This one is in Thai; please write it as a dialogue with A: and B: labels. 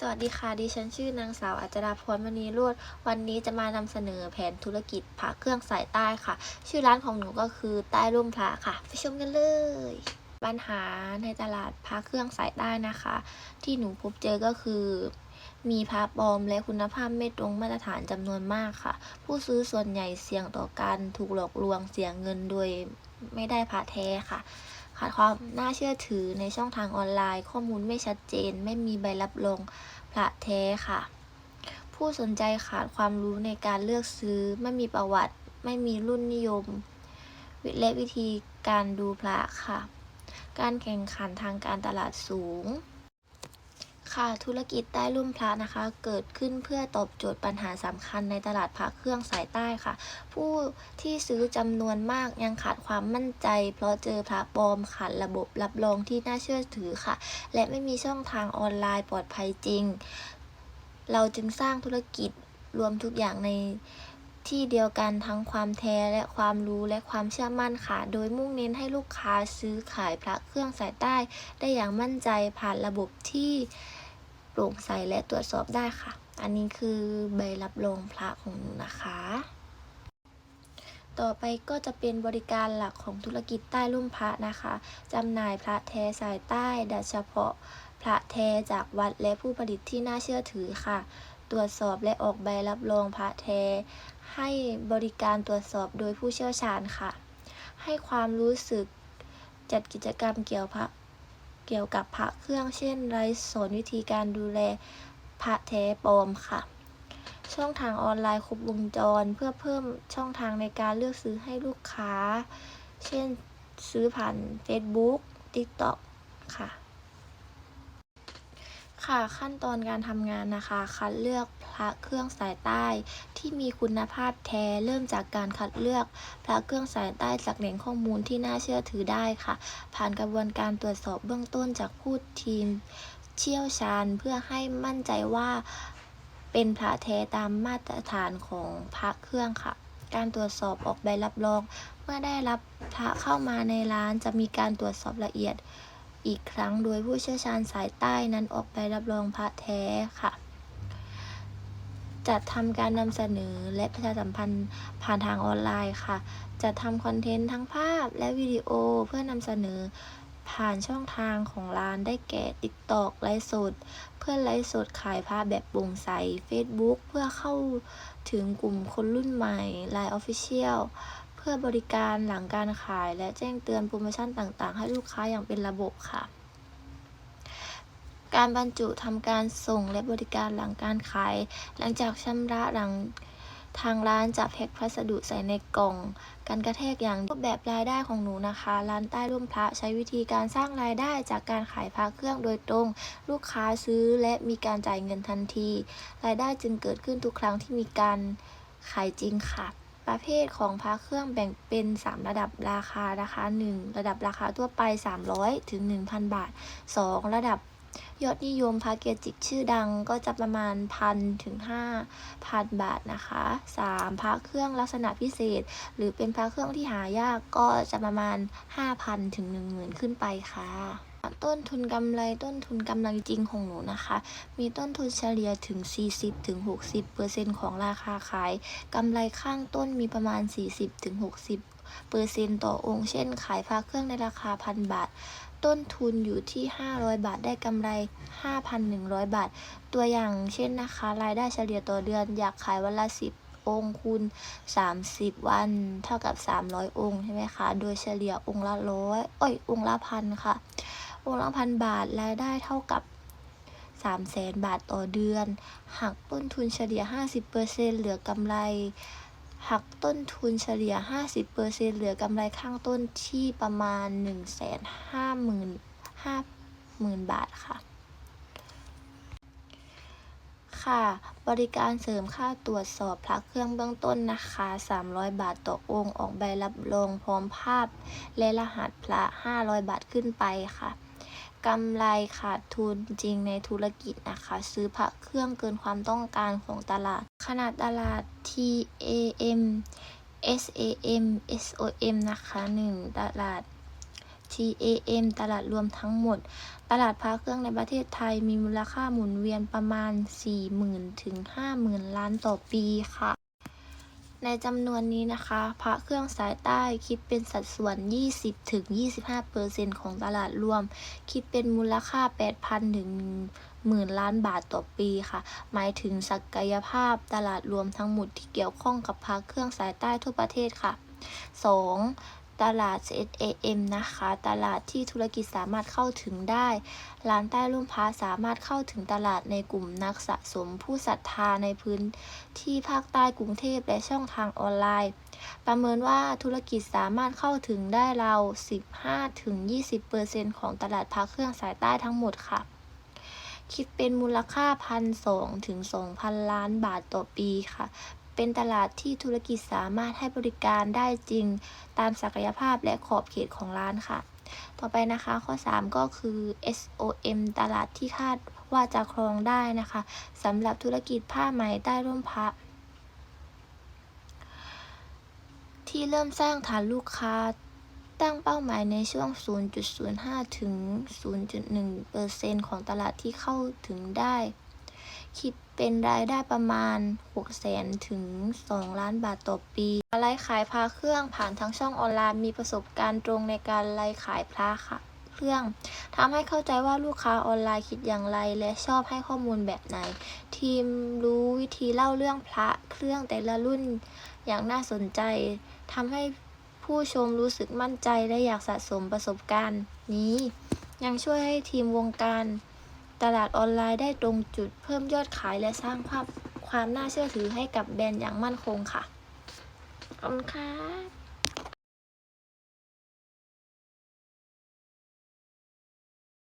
A: สวัสดีค่ะ ดิฉันชื่อนางสาวอัจราพรมณีโรดวันนี้จะมานำเสนอแผนธุรกิจพระเครื่องสายใต้ค่ะ ชื่อร้านของหนูก็คือใต้ร่มพระค่ะ ไปชมกันเลย ปัญหาในตลาดพระเครื่องสายใต้นะคะ ที่หนูพบเจอก็คือ มีพระปลอมและคุณภาพไม่ตรงมาตรฐานจำนวนมากค่ะ ผู้ซื้อส่วนใหญ่เสี่ยงต่อการถูกหลอกลวงเสียเงินโดยไม่ได้พระแท้ค่ะ ขาดความน่าเชื่อถือในช่องทางออนไลน์ ข้อมูลไม่ชัดเจน ไม่มีใบรับรองพระแท้ค่ะ ผู้สนใจขาดความรู้ในการเลือกซื้อ ไม่มีประวัติ ไม่มีรุ่นนิยม และวิธีการดูพระค่ะ การแข่งขันทางการตลาดสูง ค่ะธุรกิจใต้ร่มพระนะคะ เกิดขึ้นเพื่อตอบโจทย์ปัญหาสำคัญในตลาดพระเครื่องสายใต้ค่ะ ผู้ที่ซื้อจำนวนมากยังขาดความมั่นใจ เพราะเจอพระปลอมขาดระบบรับรองที่น่าเชื่อถือค่ะ และไม่มีช่องทางออนไลน์ปลอดภัยจริง เราจึงสร้างธุรกิจรวมทุกอย่างในที่เดียวกันทั้งความแท้และความรู้และความเชื่อมั่นค่ะ โดยมุ่งเน้นให้ลูกค้าซื้อขายพระเครื่องสายใต้ ได้อย่างมั่นใจผ่านระบบที่ โปร่งใสและตรวจสอบได้ค่ะ อันนี้คือใบรับรองพระของหนูนะคะ ต่อไปก็จะเป็นบริการหลักของธุรกิจใต้ร่มพระนะคะจำหน่ายพระแท้สายใต้ดัดเฉพาะพระแท้จากวัดและผู้ผลิตที่น่าเชื่อถือค่ะ ตรวจสอบและออกใบรับรองพระแท้ให้บริการตรวจสอบโดยผู้เชี่ยวชาญค่ะ ให้ความรู้สึกจัดกิจกรรมเกี่ยวพระ เกี่ยวกับพระเครื่องเช่นไลฟ์สอนวิธีการดูแลพระแท้ปลอมค่ะ ช่องทางออนไลน์ครบวงจรเพื่อเพิ่มช่องทางในการเลือกซื้อให้ลูกค้า เช่นซื้อผ่าน Facebook TikTok ค่ะ ค่ะ ขั้นตอนการทำงานนะคะ คัดเลือกพระเครื่องสายใต้ ที่มีคุณภาพแท้เริ่มจากการคัดเลือกพระเครื่องสายใต้จากแหล่งข้อมูลที่น่าเชื่อถือได้ค่ะ ผ่านกระบวนการตรวจสอบเบื้องต้นจากผู้ทีมเชี่ยวชาญเพื่อให้มั่นใจว่าเป็นพระแท้ตามมาตรฐานของพระเครื่องค่ะ การตรวจสอบออกใบรับรอง เมื่อได้รับพระเข้ามาในร้านจะมีการตรวจสอบละเอียด อีกครั้งโดยผู้เชี่ยวชาญสายใต้นั้นออกใบรับรองพระแท้ค่ะ จัดทำการนำเสนอและประชาสัมพันธ์ผ่านทางออนไลน์ค่ะ จัดทำคอนเทนต์ทั้งภาพและวิดีโอเพื่อนำเสนอผ่านช่องทางของร้านได้แก่ TikTok ไลฟ์สด เพื่อไลฟ์สดขายผ้าแบบโปร่งใส Facebook เพื่อเข้าถึงกลุ่มคนรุ่นใหม่ Line Official พื่อบริการหลังการขาย และแจ้งเตือนโปรโมชั่นต่างๆ ให้ลูกค้าอย่างเป็นระบบค่ะ การบรรจุทำการส่งและบริการหลังการขาย หลังจากชำระหลังทางร้านจะแพ็คพัสดุใส่ในกล่อง การกระแทกอย่างรูปแบบรายได้ของหนูนะคะ ร้านใต้ร่มพระใช้วิธีการสร้างรายได้จากการขายพระเครื่องโดยตรง ลูกค้าซื้อและมีการจ่ายเงินทันที รายได้จึงเกิดขึ้นทุกครั้งที่มีการขายจริงค่ะ ประเภทของพระเครื่องแบ่งเป็น 3 ระดับราคานะคะ 1. ระดับราคาทั่วไป 300ถึง1,000 บาท 2. ระดับ ยอดนิยมพระเกจิกชื่อดังก็จะประมาณพันถึงห้าพันบาทนะคะ 3. พระเครื่องลักษณะพิเศษ หรือเป็นพระเครื่องที่หายากก็จะประมาณ 5,000ถึง10,000 ขึ้นไปค่ะต้นทุนกำไรต้นทุนกำไรจริงของหนูนะคะ มีต้นทุนเฉลี่ยถึง 40ถึง60เปอร์เซ็นของราคาขายกำไรข้างต้นมีประมาณ 40ถึง60 เปอร์เซ็นต์ต่อองค์ เช่น ขายพระเครื่องในราคาพันบาท ต้นทุนอยู่ที่ 500 บาทได้กำไร 5,100 บาท ตัวอย่างเช่นนะคะ รายได้เฉลี่ยต่อเดือนอยากขายวันละ 10องค์คูณ30 วัน เท่ากับ 300 องค์ใช่ไหมคะ โดยเฉลี่ยองค์ละร้อยเอ้ย องค์ละพันค่ะ องค์ละพันบาท รายได้เท่ากับ3แสนบาทต่อเดือน หักต้นทุนเฉลี่ย 50%เหลือกำไร หักต้นทุนเฉลี่ย 50%เหลือกำไรข้างต้นที่ประมาณ 1 5 0 0 0 0 0 บาทค่ะ ค่ะ บริการเสริมค่าตรวจสอบพระเครื่องเบื้องต้นนะคะ 300 บาทต่อองค์ ออกใบรับรองพร้อมภาพ และรหัสพระ 500 บาทขึ้นไปค่ะ กำไรขาดทุนจริงในธุรกิจนะคะ ซื้อพระเครื่องเกินความต้องการของตลาด ขนาดตลาด TAM SAM SOM นะคะ 1 ตลาด TAM ตลาดรวมทั้งหมด ตลาดพระเครื่องในประเทศไทยมีมูลค่าหมุนเวียนประมาณ 40,000 ถึง 50,000 ล้านต่อปีค่ะ ในจำนวนนี้นะคะ พระเครื่องสายใต้คิดเป็นสัดส่วน 20-25%ของตลาดรวม คิดเป็นมูลค่า 8,000ถึง10,000ล้านบาทต่อปีค่ะ หมายถึงศักยภาพตลาดรวมทั้งหมดที่เกี่ยวข้องกับพระเครื่องสายใต้ทั่วประเทศค่ะ 2. ตลาด SAM นะคะ ตลาดที่ธุรกิจสามารถเข้าถึงได้ ร้านใต้ร่มพระสามารถเข้าถึงตลาดในกลุ่มนักสะสมผู้ศรัทธาในพื้นที่ภาคใต้กรุงเทพและช่องทางออนไลน์ ประเมินว่าธุรกิจสามารถเข้าถึงได้ราว 15-20%ของตลาดพระเครื่องสายใต้ทั้งหมดค่ะ คิดเป็นมูลค่า 1,200ถึง2,000 ล้านบาทต่อปีค่ะ เป็นตลาดที่ธุรกิจสามารถให้บริการได้จริง ตามศักยภาพและขอบเขตของร้านค่ะ ต่อไปนะคะข้อ 3 ก็คือ SOM ตลาดที่คาดว่าจะครองได้นะคะสำหรับธุรกิจผ้าไหมใต้ร่มพระที่เริ่มสร้างฐานลูกค้าตั้งเป้าหมายในช่วง 0.05 ถึง 0.1%ของตลาดที่เข้าถึงได้ คิด เป็นรายได้ประมาณ 600,000ถึง 2 ล้านบาทต่อปีไลฟ์ขายพระเครื่องผ่านทั้งช่องออนไลน์มีประสบการณ์ตรงในการไลฟ์ขายพระค่ะเครื่องทำให้เข้าใจว่าลูกค้าออนไลน์คิดอย่างไร และชอบให้ข้อมูลแบบไหน ทีมรู้วิธีเล่าเรื่องพระเครื่องแต่ละรุ่นอย่างน่าสนใจทำให้ผู้ชมรู้สึกมั่นใจและอยากสะสมประสบการณ์นี้ ยังช่วยให้ทีมวงการ ตลาดออนไลน์ได้ตรงจุดเพิ่มยอดขายและสร้างความความน่าเชื่อถือให้กับแบรนด์อย่างมั่นคงค่ะ ขอบคุณครับ